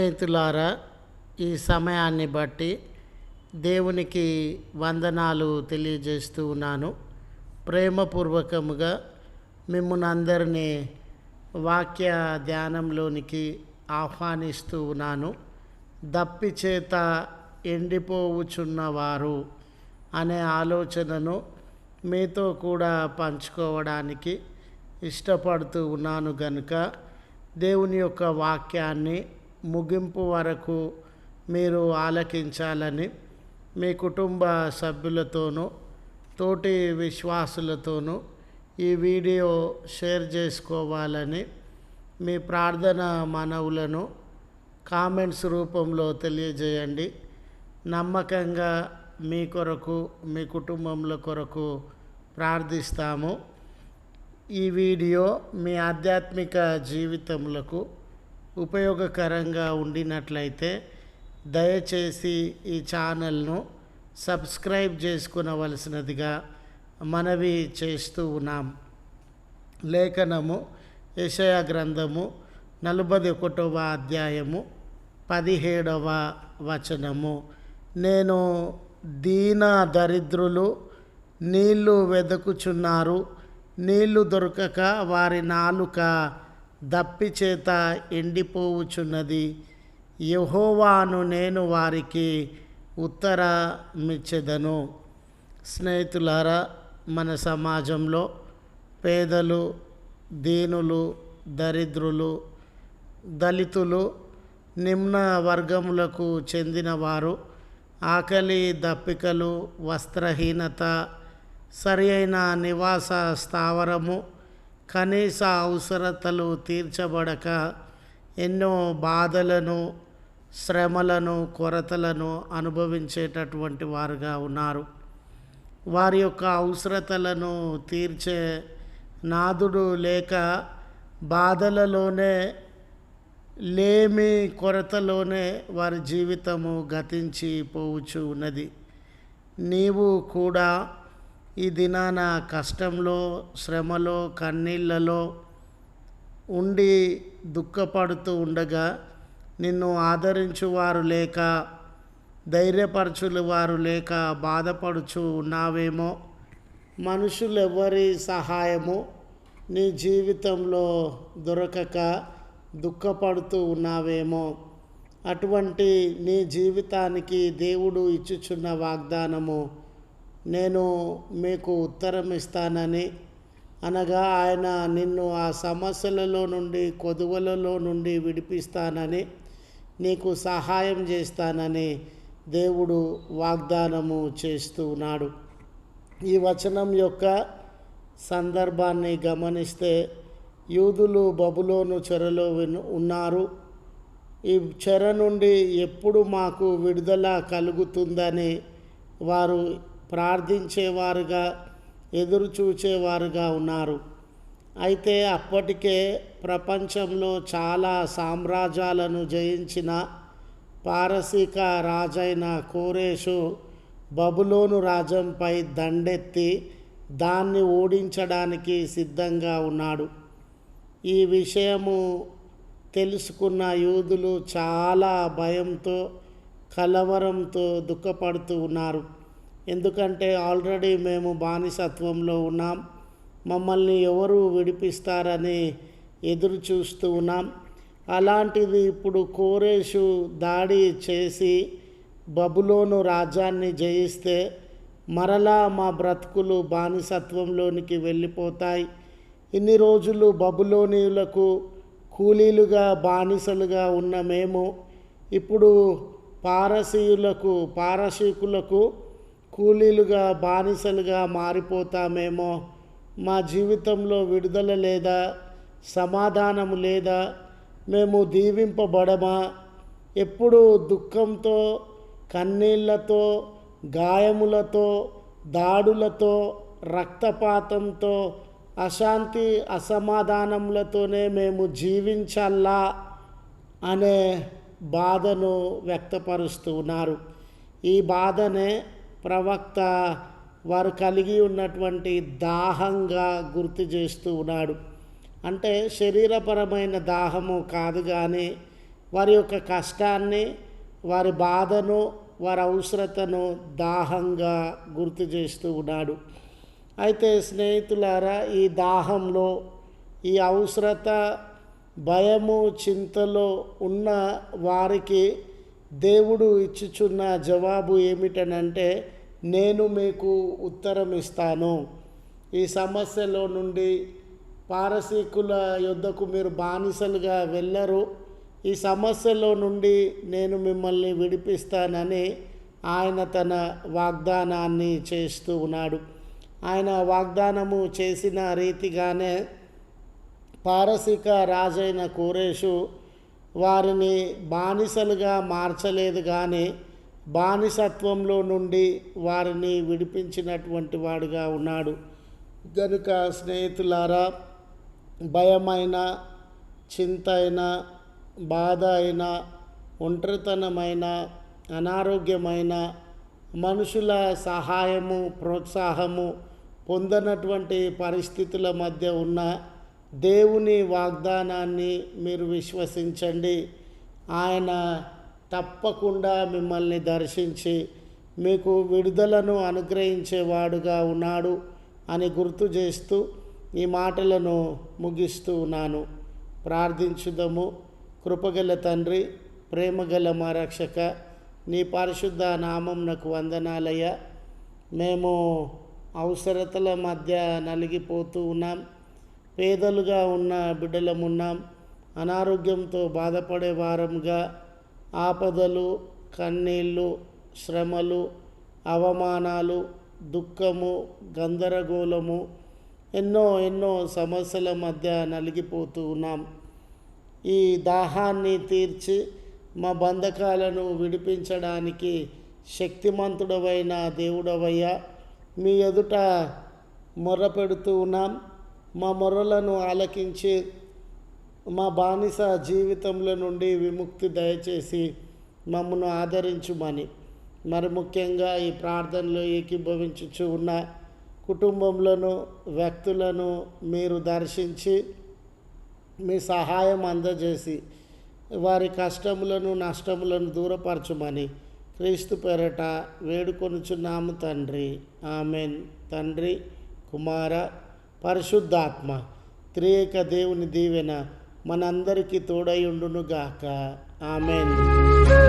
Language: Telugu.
స్నేహితులారా ఈ సమయాన్ని బట్టి దేవునికి వందనాలు తెలియజేస్తూ ఉన్నాను. ప్రేమపూర్వకముగా మిమ్మల్ని అందరినీ వాక్య ధ్యానంలోనికి ఆహ్వానిస్తూ ఉన్నాను. దప్పి చేత ఎండిపోవుచున్నవారు అనే ఆలోచనను మీతో కూడా పంచుకోవడానికి ఇష్టపడుతూ ఉన్నాను గనుక దేవుని యొక్క వాక్యాన్ని ముగింపు వరకు మీరు ఆలకించాలని మీ కుటుంబ సభ్యులతోనూ తోటి విశ్వాసులతోనూ ఈ వీడియో షేర్ చేసుకోవాలని మీ ప్రార్థన మనవులను కామెంట్స్ రూపంలో తెలియజేయండి. నమ్మకంగా మీ కొరకు మీ కుటుంబముల కొరకు ప్రార్థిస్తాము. ఈ వీడియో మీ ఆధ్యాత్మిక జీవితములకు ఉపయోగకరంగా ఉండినట్లయితే దయచేసి ఈ ఛానల్ను సబ్స్క్రైబ్ చేసుకునవలసినదిగా మనవి చేస్తూ ఉన్నాం. లేఖనము యషయ గ్రంథము నలభై ఒకటవ అధ్యాయము పదిహేడవ వచనము. నేను దీన దరిద్రులు నీళ్ళు వెదకుచున్నారు నీళ్ళు దొరకక వారి నాలుక దప్పిచేత ఎండిపోవుచున్నది. యహోవాను నేను వారికి ఉత్తరమిచ్చెదను. స్నేహితులారా మన సమాజంలో పేదలు దీనులు దరిద్రులు దళితులు నిమ్న వర్గములకు చెందినవారు ఆకలి దప్పికలు వస్త్రహీనత సరి అయిన నివాస స్థావరము కనీస అవసరతలు తీర్చబడక ఎన్నో బాధలను శ్రమలను కొరతలను అనుభవించేటటువంటి వారుగా ఉన్నారు. వారి యొక్క అవసరతలను తీర్చే నాదుడు లేక బాధలలోనే లేమి కొరతలోనే వారి జీవితము గతించి పోవచ్చు ఉన్నది. నీవు కూడా ఈ దినాన కష్టంలో శ్రమలో కన్నీళ్ళలో ఉండి దుఃఖపడుతూ ఉండగా నిన్ను ఆదరించువారు లేక ధైర్యపరచులు వారు లేక బాధపడుచు ఉన్నావేమో? మనుషులెవ్వరి సహాయము నీ జీవితంలో దొరకక దుఃఖపడుతూ ఉన్నావేమో? అటువంటి నీ జీవితానికి దేవుడు ఇచ్చుచున్న వాగ్దానము నేను మీకు ఉత్తరం ఇస్తానని. అనగా ఆయన నిన్ను ఆ సమస్యలలో నుండి కొదువలలో నుండి విడిపిస్తానని నీకు సహాయం చేస్తానని దేవుడు వాగ్దానము చేస్తున్నాడు ఈ వచనం యొక్క సందర్భాన్ని గమనిస్తే యూదులు బబులోను చెరలో ఉన్నారు. ఈ చెర నుండి ఎప్పుడు మాకు విడుదల కలుగుతుందని వారు ప్రార్థించేవారుగా ఎదురు చూచేవారుగా ఉన్నారు. అయితే అప్పటికే ప్రపంచంలో చాలా సామ్రాజ్యాలను జయించిన పారసీక రాజైన కోరేషు బబులోను రాజంపై దండెత్తి దాన్ని ఓడించడానికి సిద్ధంగా ఉన్నాడు. ఈ విషయము తెలుసుకున్న యూదులు చాలా భయంతో కలవరంతో దుఃఖపడుతూ ఉన్నారు. ఎందుకంటే ఆల్రెడీ మేము బానిసత్వంలో ఉన్నాం. మమ్మల్ని ఎవరు విడిపిస్తారని ఎదురు చూస్తూ ఉన్నాం. అలాంటిది ఇప్పుడు కోరేషు దాడి చేసి బబులోను రాజ్యాన్ని జయిస్తే మరలా మా బ్రతుకులు బానిసత్వంలోనికి వెళ్ళిపోతాయి. ఇన్ని రోజులు బబులోనియులకు కూలీలుగా బానిసలుగా ఉన్న మేము ఇప్పుడు పారసీయులకు పారసీకులకు కూలీలుగా బానిసలుగా మారిపోతామేమో? మా జీవితంలో విడుదల లేదా సమాధానం లేదా? మేము దీవింపబడమా? ఎప్పుడు దుఃఖంతో కన్నీళ్ళతో గాయములతో దాడులతో రక్తపాతంతో అశాంతి అసమాధానములతోనే మేము జీవించాలా అనే బాధను వ్యక్తపరుస్తూ ఉన్నారు. ఈ బాధనే ప్రవక్త వారు కలిగి ఉన్నటువంటి దాహంగా గుర్తు చేస్తూ ఉన్నాడు. అంటే శరీరపరమైన దాహము కాదు కానీ వారి యొక్క కష్టాన్ని వారి బాధను వారి అవసరతను దాహంగా గుర్తు చేస్తూ ఉన్నాడు. అయితే స్నేహితులారా ఈ దాహంలో ఈ అవసరత భయము చింతలో ఉన్న వారికి దేవుడు ఇచ్చుచున్న జవాబు ఏమిటనంటే నేను మీకు ఉత్తరం ఇస్తాను. ఈ సమస్యలో నుండి పారసీకుల యుద్ధకు మీరు బానిసలుగా వెళ్ళరు. ఈ సమస్యలో నుండి నేను మిమ్మల్ని విడిపిస్తానని ఆయన తన వాగ్దానాన్ని చేస్తూ ఉన్నాడు. ఆయన వాగ్దానము చేసిన రీతిగానే పారసీక రాజైన కోరేషు వారిని బానిసలుగా మార్చలేదు కానీ బానిసత్వంలో నుండి వారిని విడిపించినటువంటి వాడుగా ఉన్నాడు. కనుక స్నేహితులారా భయమైన చింత అయినా బాధ అయినా ఒంటరితనమైన అనారోగ్యమైన మనుషుల సహాయము ప్రోత్సాహము పొందనటువంటి పరిస్థితుల మధ్య ఉన్న దేవుని వాగ్దానాన్ని మీరు విశ్వసించండి. ఆయన తప్పకుండా మిమ్మల్ని దర్శించి మీకు విడుదలను అనుగ్రహించేవాడుగా ఉన్నాడు అని గుర్తు చేస్తూ ఈ మాటలను ముగిస్తూ ఉన్నాను. ప్రార్థించుదము. కృపగల తండ్రి ప్రేమగల మా రక్షక నీ పరిశుద్ధ నామం నాకు మేము అవసరతల మధ్య నలిగిపోతూ ఉన్నాం. పేదలుగా ఉన్న బిడ్డలమున్నాం అనారోగ్యంతో బాధపడే వారంగా ఆపదలు కన్నీళ్ళు శ్రమలు అవమానాలు దుఃఖము గందరగోళము ఎన్నో ఎన్నో సమస్యల మధ్య నలిగిపోతూ ఉన్నాం. ఈ దాహాన్ని తీర్చి మా బంధకాలను విడిపించడానికి శక్తిమంతుడవైన దేవుడవయ్యా మీ ఎదుట మొర్ర పెడుతూ ఉన్నాం. మా మొర్రలను ఆలకించి మా బానిస జీవితంలో నుండి విముక్తి దయచేసి మమ్మను ఆదరించుమని. మరి ముఖ్యంగా ఈ ప్రార్థనలో ఏకీభవించుచు ఉన్న కుటుంబంలోను వ్యక్తులను మీరు దర్శించి మీ సహాయం అందజేసి వారి కష్టములను నష్టములను దూరపరచుమని క్రీస్తు పేరట వేడుకొనుచున్నాము తండ్రి. ఆమెన్. తండ్రి కుమార పరిశుద్ధాత్మ త్రియేక దేవుని దీవెన మనందరికీ తోడై ఉండునుగాక. ఆమెన్.